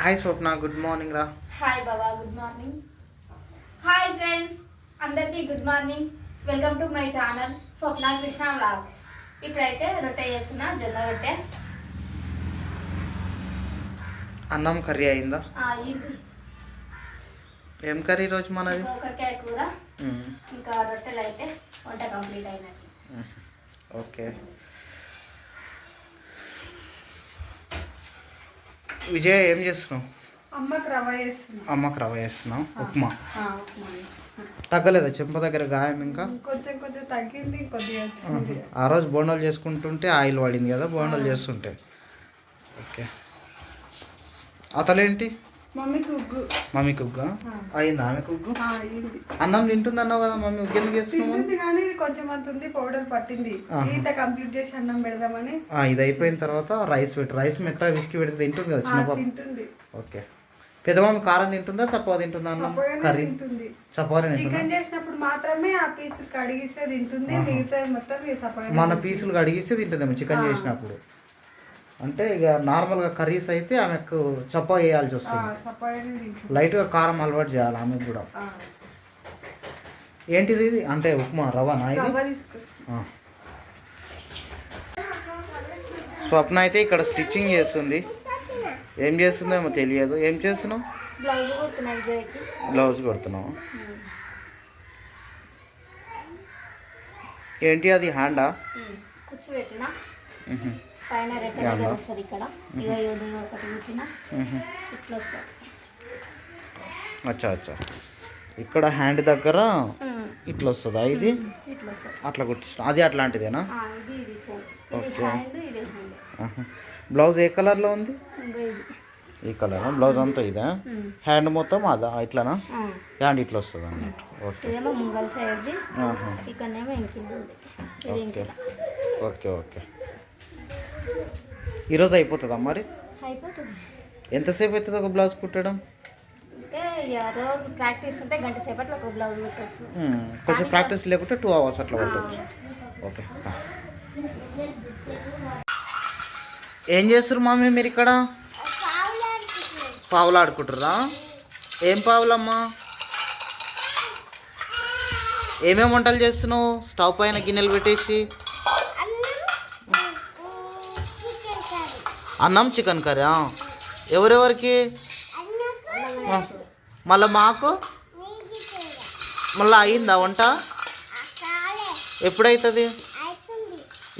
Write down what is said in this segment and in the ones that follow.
Hi Swapna good morning రా hi బాబా good morning hi friends అందరికీ good morning welcome to my channel Swapna Krishna vlogs ఇప్పుడైతే రొట్టె చేస్తున్నా జొన్న రొట్టె. అన్నం కర్రీ అయిందా? ఏం కర్రీ రోజు మనది? కాకరకాయ కూర. ఇంకా రొట్టెలు అయితే వంట కంప్లీట్ అయినట్టు. ఓకే. విజయ్ ఏం చేస్తున్నావు? అమ్మకి రవ్వ రవ్వ చేస్తున్నావు? ఉప్మా. తగ్గలేదా? చెంప దగ్గర గాయం ఇంకా? కొంచెం కొంచెం తగ్గింది కొద్దిగా ఆ రోజు బోండాలు చేసుకుంటుంటే ఆయిల్ పడింది కదా బోండాలు చేస్తుంటే. ఓకే. అతలేంటి మమ్మీకి ఉగ్గు మమ్మీ కుగ్గా? అయిందా ఆమె కుగ్గు అన్నం తింటుంది అన్నావు కదా మమ్మీ ఉగ్గు ఎందుకు చేస్తున్నావు తింటుంది కానీ ఇది కొంచెం అంత ఉంది పౌడర్ పట్టింది. ఈత కంప్లీట్ చేసి అన్నం పెడదామని. ఇది అయిపోయిన తర్వాత రైస్ పెట్టు రైస్ మెత్త విసికి పెడితే తింటుంది కదా చిన్న తింటుంది. ఓకే. పెద్దమమ్మ కారం తింటుందా చప్పా తింటుందా అన్నం? కర్రీ? తింటుంది. చపాతి తింటుందా? చికెన్ చేసినప్పుడు మాత్రమే ఆ పీస్ కడిగిస్తే తింటుంది మిగతా మొత్తం మన పీసులు కడిగిస్తే తింటుందేమో చికెన్ చేసినప్పుడు? అంటే ఇక నార్మల్గా కర్రీస్ అయితే ఆమెకు చప్పా వేయాల్సి వస్తుంది. లైట్గా కారం అలవాటు చేయాలి ఆమెకు కూడా. ఏంటిది ఇది? అంటే ఉప్మా రవానా ఇది. స్వప్న అయితే ఇక్కడ స్టిచ్చింగ్ చేస్తుంది. ఏం చేస్తుందో ఏమో తెలియదు. ఏం చేస్తున్నావు? బ్లౌజ్ కొడుతున్నావు? ఏంటి అది హ్యాండా? కూర్చోబెట్టిన. పైన యాలా? దగ్గర వస్తుంది ఇక్కడ. ఇక ఇది ఒకటి కుట్టిన మ్హూ. ఇట్లా వస్తుంది. అచ్చా అచ్చా. ఇక్కడ హ్యాండ్ దగ్గర ఇట్లా వస్తుందా? ఇది? అట్లా కుట్టించిన అది అట్లాంటిదేనా? ఓకే. బ్లౌజ్ ఏ కలర్లో ఉంది? ఈ కలర్? బ్లౌజ్ అంతా ఇదా. హ్యాండ్ మొత్తం అదా? ఇట్లానా? హ్యాండ్ ఇట్లా వస్తుంది అన్నట్టు. ఓకే. Okay okay. ఈరోజు అయిపోతుందా మరి? ఎంతసేపు అవుతుంది ఒక బ్లౌజ్ కుట్టడం? రోజు ప్రాక్టీస్ ఉంటే గంట సేపట్లో ఒక బ్లౌజ్ కుట్టచ్చు. మ్మ్. కొంచెం ప్రాక్టీస్ లేకుంటే టూ అవర్స్ అట్లా పట్టవచ్చు ఓకే ఏం చేస్తారు మామీ మీరు ఇక్కడ? పావులు ఆడుకుంటారా ఏం పావులమ్మా? ఏమేమి వంటలు చేస్తున్నావు? స్టవ్ పైన గిన్నెలు పెట్టేసి. అన్నం చికెన్ కర్రీ ఎవరెవరికి? మళ్ళీ మాకు? మళ్ళీ అయిందా వంట? ఎప్పుడైతుంది?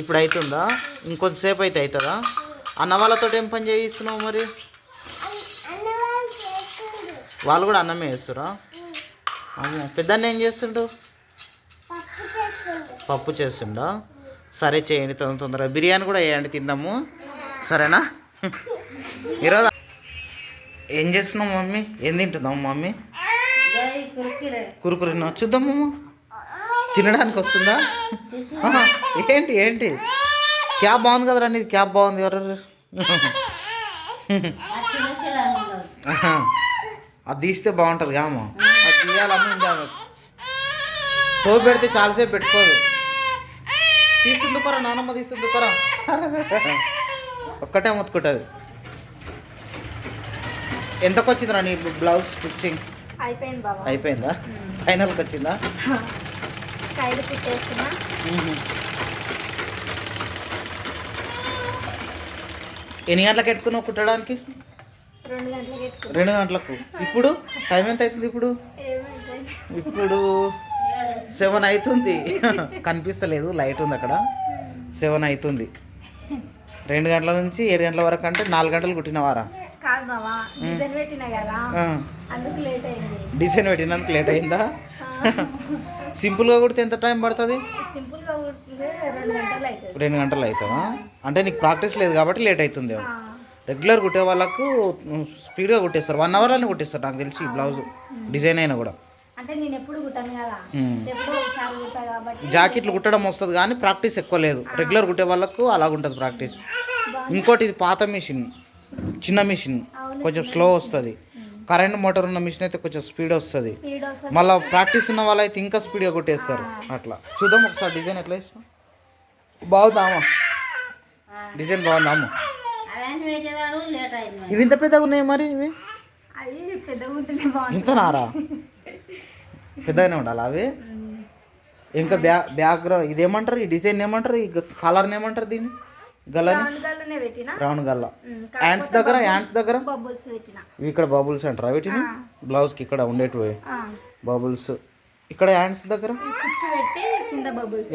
ఇప్పుడు అవుతుందా ఇంకొంతసేపు అయితే అవుతుందా అన్న వాళ్ళతో ఏం పని చేయిస్తున్నావు మరి? వాళ్ళు కూడా అన్నమే వేస్తురా అమ్మో పెద్దన్న ఏం చేస్తుండు? పప్పు చేస్తుండా. సరే చేయండి తొందర తొందరగా. బిర్యానీ కూడా వేయండి తిందాము. సరేనా? ఈరోజు ఏం చేస్తున్నావు మమ్మీ? ఏం తింటున్నావు మమ్మీ? కురుకురు. చూద్దాము తినడానికి వస్తుందా? ఏంటి ఏంటి? క్యాబ్ బాగుంది కదరా నీది? క్యాబ్ బాగుంది. ఎవరు? అది తీస్తే బాగుంటుంది కామ అది తీయాలమ్మ తో పెడితే చాలాసేపు పెట్టుకోదు. తీస్తుంది కొరా నానమ్మ తీస్తుంది కొరా ఒక్కటే మొత్తుకుంటుంది. ఎంతకు వచ్చిందిరా నీ బ్లౌజ్ స్టిచ్చింగ్? అయిపోయింది బాబా. అయిపోయిందా? ఫైనల్కి వచ్చిందా కుట్టేస్తున్నా ఎన్ని గంటలకు ఎట్టుకున్నావు కుట్టడానికి? రెండు గంటలకు ఎత్తుకున్నా రెండు గంటలకు. ఇప్పుడు? టైం ఎంత అవుతుంది ఇప్పుడు? ఇప్పుడు సెవెన్ అవుతుంది. కనిపిస్తలేదు లైట్ ఉంది అక్కడ. సెవెన్ అవుతుంది. రెండు గంటల నుంచి ఏడు గంటల వరకు అంటే నాలుగు గంటలు కుట్టినవారా కాదు బాబా డిజైన్ పెట్టినందుకు లేట్ అయిందా? సింపుల్గా కుడితే ఎంత టైం పడుతుంది? రెండు గంటలు అవుతుంది అంటే నీకు ప్రాక్టీస్ లేదు కాబట్టి లేట్ అవుతుంది రెగ్యులర్ కుట్టే వాళ్ళకు స్పీడ్గా కుట్టేస్తారు. వన్ అవర్ అని కుట్టేస్తారు నాకు తెలిసి బ్లౌజ్ డిజైన్ అయినా కూడా. అంటే నేను ఎప్పుడు కుట్టాను కదా. జాకెట్లు కుట్టడం వస్తుంది కానీ ప్రాక్టీస్ ఎక్కువ లేదు. రెగ్యులర్ కుట్టే వాళ్ళకు అలాగుంటుంది ప్రాక్టీస్. ఇంకోటి ఇది పాత మిషన్ చిన్న మిషన్. కొంచెం స్లో వస్తుంది. కరెంట్ మోటార్ ఉన్న మిషన్ అయితే కొంచెం స్పీడ్ వస్తుంది. మళ్ళీ ప్రాక్టీస్ ఉన్న వాళ్ళు అయితే ఇంకా స్పీడ్గా కొట్టేస్తారు. అట్లా. చూద్దాం ఒకసారి డిజైన్ ఎట్లా ఇస్తాం బాగుందా అమ్మ? డిజైన్ బాగుందా అమ్మ? అవన్నీ పెట్టేదాడు లేట్ అయింది ఇవి ఇంత పెద్దగా ఉన్నాయి మరి ఇవి? ఇంత నారా పెద్దగానే ఉండాలి అవి? ఇంకా బ్యా బ్యాక్గ్రౌండ్ ఇదేమంటారు? ఈ డిజైన్ ఏమంటారు? ఈ కలర్ని ఏమంటారు దీన్ని? గల్లని? రౌండ్ గల్ల హ్యాండ్స్ దగ్గర హ్యాండ్స్ దగ్గర? ఇక్కడ బబుల్స్ అంటారా వీటిని? బ్లౌజ్కి ఇక్కడ ఉండేటివి. బబుల్స్ ఇక్కడ హ్యాండ్స్ దగ్గర?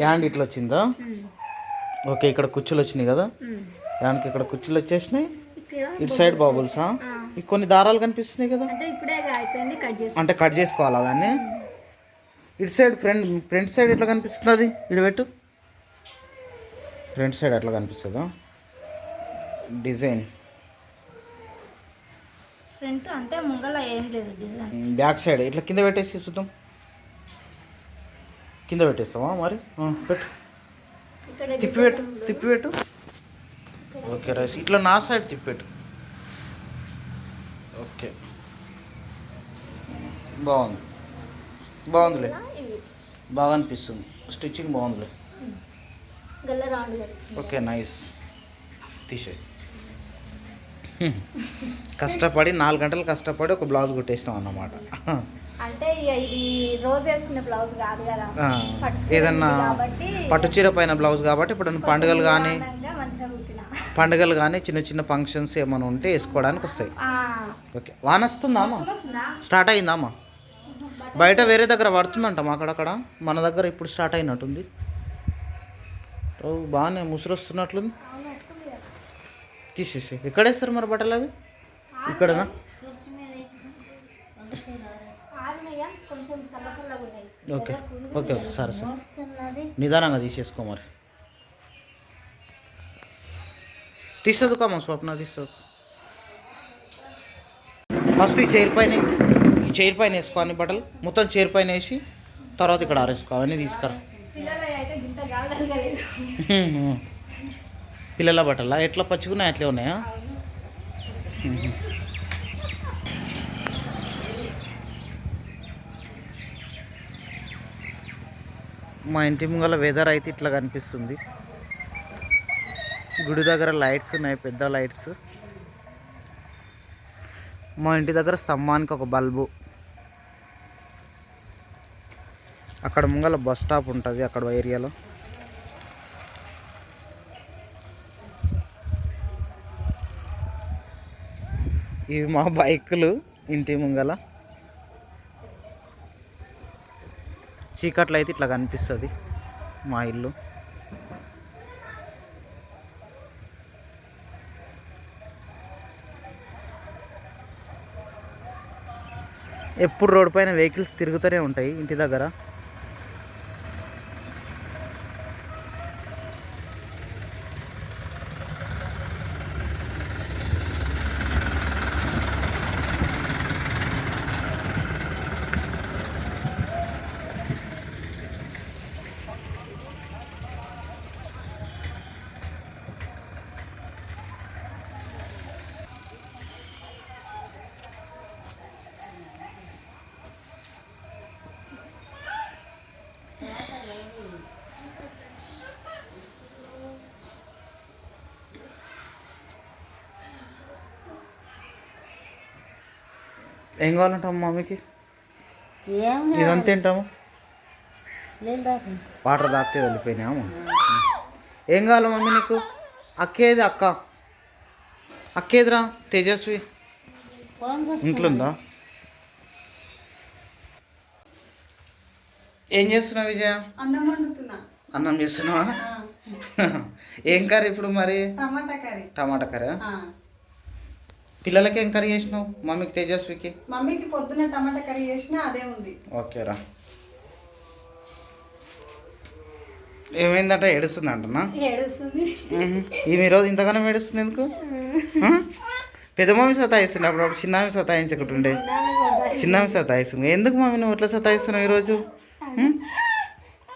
హ్యాండ్ ఇట్లా వచ్చిందా? ఓకే ఇక్కడ కుచ్చులు వచ్చినాయి కదా? హ్యాండ్కి ఇక్కడ కుచ్చులు వచ్చేసినాయి? ఇటు సైడ్ బబుల్సా కొన్ని దారాలు కనిపిస్తున్నాయి కదా? అంటే కట్ చేసుకోవాలి అవన్నీ? ఇటు సైడ్ ఫ్రంట్ ఫ్రంట్ సైడ్ ఎట్లా కనిపిస్తుంది ఇటు పెట్టు. ఫ్రంట్ సైడ్ ఎట్లా కనిపిస్తుందా? డిజైన్. ఫ్రంట్ అంటే ముంగల ఏం లేదు డిజైన్. Back side. ఇట్లా కింద పెట్టేసి చూద్దాం. కింద పెట్టేస్తావా మరి? పెట్టు. ఇక్కడ తిప్పి పెట్టు తిప్పి పెట్టు. Okay rice. ఇట్లా నా సైడ్ తిప్పెట్టు ఓకే. బాగుంది. బాగుందిలే. బాగా అనిపిస్తుంది. స్టిచ్చింగ్ బాగుందిలే. గల్ల రౌండ్ వచ్చింది ఓకే నైస్. తీసే కష్టపడి నాలుగు గంటలు కష్టపడి ఒక బ్లౌజ్ కుట్టేసినాం అన్నమాట. అంటే ఇది రోజు వేసుకునే బ్లౌజ్ కాదు కదా. ఆ, పట్టు చీర ఏదన్నా పట్టు చీర పైన బ్లౌజ్ కాబట్టి ఇప్పుడు పండుగలు కానీ పండుగలు కానీ చిన్న చిన్న ఫంక్షన్స్ ఏమైనా ఉంటే వేసుకోవడానికి వస్తాయి. ఓకే వాన వస్తుందామా వస్తుందా స్టార్ట్ అయిందామా బయట వేరే దగ్గర పడుతుందంట అక్కడక్కడ. మన దగ్గర ఇప్పుడు స్టార్ట్ అయినట్టుంది. ఓ బాగానే ముసురు వస్తున్నట్లుంది తీసేసి ఎక్కడ వేస్తారు మరి బట్టలు అవి? ఇక్కడనా? ఓకే. Okay okay. సరే సరే. నిదానంగా తీసేసుకో మరి. తీస్తుంది మా స్వప్న తీస్తుంది. ఫస్ట్ ఈ చైర్ పైన ఈ చైర్ పైన వేసుకోవాలి బట్టలు. మొత్తం చైర్ పైన వేసి తర్వాత ఇక్కడ ఆరేసుకో అవన్నీ తీసుకురా. పిల్లల బట్టలా? ఎట్లా పచ్చుకున్నాయి? అట్లే ఉన్నాయా? మా ఇంటి ముంగల వెదర్ అయితే ఇట్లా కనిపిస్తుంది. గుడి దగ్గర లైట్స్ ఉన్నాయి పెద్ద లైట్స్ మా ఇంటి దగ్గర స్తంభానికి ఒక బల్బు అక్కడ ముంగల బస్ స్టాప్ ఉంటుంది అక్కడ ఏరియాలో. ఇవి మా బైకులు ఇంటి ముంగల. చీకట్లో అయితే ఇట్లా కనిపిస్తుంది మా ఇల్లు. ఎప్పుడు రోడ్డు పైన వెహికల్స్ తిరుగుతూనే ఉంటాయి ఇంటి దగ్గర. ఏం కావాలంటాము మమ్మీకి? ఇదంతా తింటాము. వాటర్ తాగితే వెళ్ళిపోయినాము. ఏం కావాలి మమ్మీ నీకు? అక్కేది అక్క. అక్కేదిరా? తేజస్వి. ఇంట్లో ఉందా ఏం చేస్తున్నావు విజయ? అన్నం వండుతున్నా. అన్నం చేస్తున్నావా? ఏం కర్రీ ఇప్పుడు మరి? Tomato curry. Tomato curry. పిల్లలకి ఏం కర్రీ చేసినావు? మమ్మీకి తేజస్వికి? మమ్మీకి పొద్దున్న టమాటా కర్రీ చేసినా అదే ఉంది. ఓకేరా ఏమైందంట? ఏడుస్తుంది. అంటనా ఈమె ఈరోజు ఇంతగానో ఏడుస్తుంది ఎందుకు? పెద్ద మమ్మీ సతాయిస్తుంది అప్పుడు చిన్నామి సతాయించకుంటుండే. చిన్నామి సతాయిస్తుంది. ఎందుకు మమ్మీ నువ్వు ఎట్లా సతాయిస్తున్నావు ఈరోజు?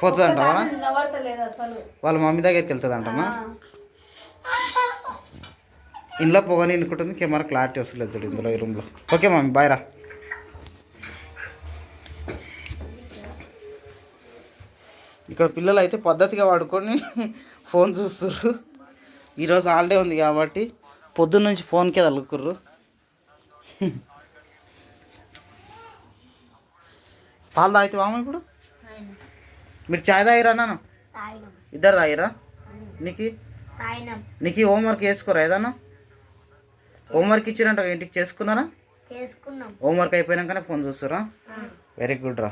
పోతుంది అంటావా వాళ్ళ మమ్మీ దగ్గరికి వెళ్తుంది అంటనా ఇంట్లో పొగని ఇనుకుంటుంది కెమెరా క్లారిటీ వస్తలేదు చూడు ఇందులో ఈ రూమ్లో. ఓకే మమ్మీ బాయ్ రా. ఇక్కడ పిల్లలు అయితే పద్ధతిగా వాడుకొని ఫోన్ చూస్తుర్రు. ఈరోజు హాలిడే ఉంది కాబట్టి పొద్దున్న నుంచి ఫోన్కే తలుకుర్రు. పాలు తాగుతావా ఇప్పుడు? మీరు చాయ్ తాగిరా నాన్న? ఇద్దరు తాగిరా? నీకు? నీకు హోంవర్క్ చేసుకోరా ఏదన్నా? హోంవర్క్ ఇచ్చిరంట ఇంటికి చేసుకున్నారా? చేసుకున్నాం. హోంవర్క్ అయిపోయినాకనే ఫోన్ చూస్తారా వెరీ గుడ్ రా.